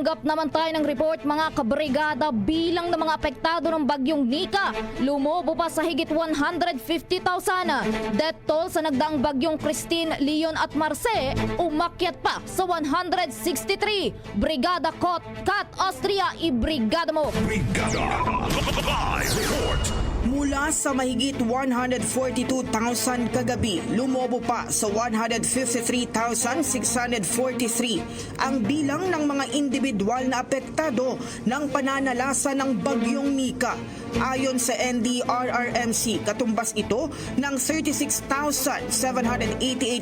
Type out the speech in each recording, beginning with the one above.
Nakatanggap naman tayo ng report mga kabrigada bilang ng mga apektado ng bagyong Nika. Lumobo pa sa higit 150,000. Death toll sa nagdaang bagyong Christine, Leon at Marce umakyat pa sa 163. Brigada Kot, Kat Austria, ibrigada mo. Brigada Live Report Mula sa mahigit 142,000 kagabi, lumobo pa sa 153,643 ang bilang ng mga individual na apektado ng pananalasa ng bagyong Nika. Ayon sa NDRRMC, katumbas ito ng 36,788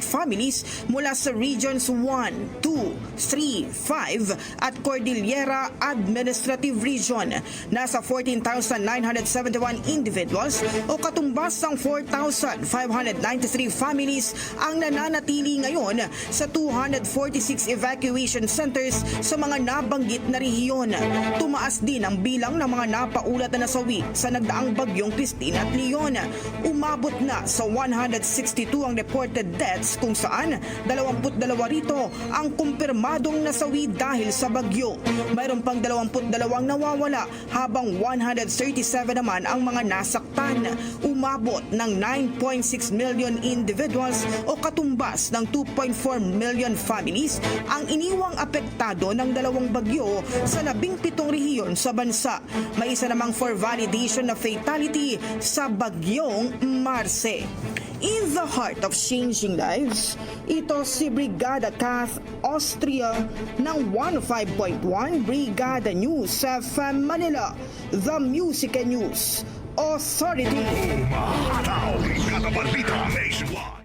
families mula sa Regions 1, 2, 3, 5 at Cordillera Administrative Region. Nasa 14,971 individuals o katumbas ng 4,593 families ang nananatili ngayon sa 246 evacuation centers sa mga nabanggit na rehiyon. Tumaas din ang bilang ng mga napaulat na nasawi sa nagdaang bagyong Christine at Leon. Umabot na sa 162 ang reported deaths kung saan 22 rito ang kumpirmadong nasawi dahil sa bagyo. Mayroon pang 22 nawawala habang 137 naman ang mga nasaktan. Umabot ng 9.6 million individuals o katumbas ng 2.4 million families ang iniwang apektado ng dalawang bagyo sa 17 rehiyon sa bansa. May isa namang for validation na fatality sa bagyong Marse. In the heart of changing lives, ito si Brigada Kath Austria ng 105.1 Brigada News sa FM Manila, The Music and News Authority. Umahataw Balita Nationwide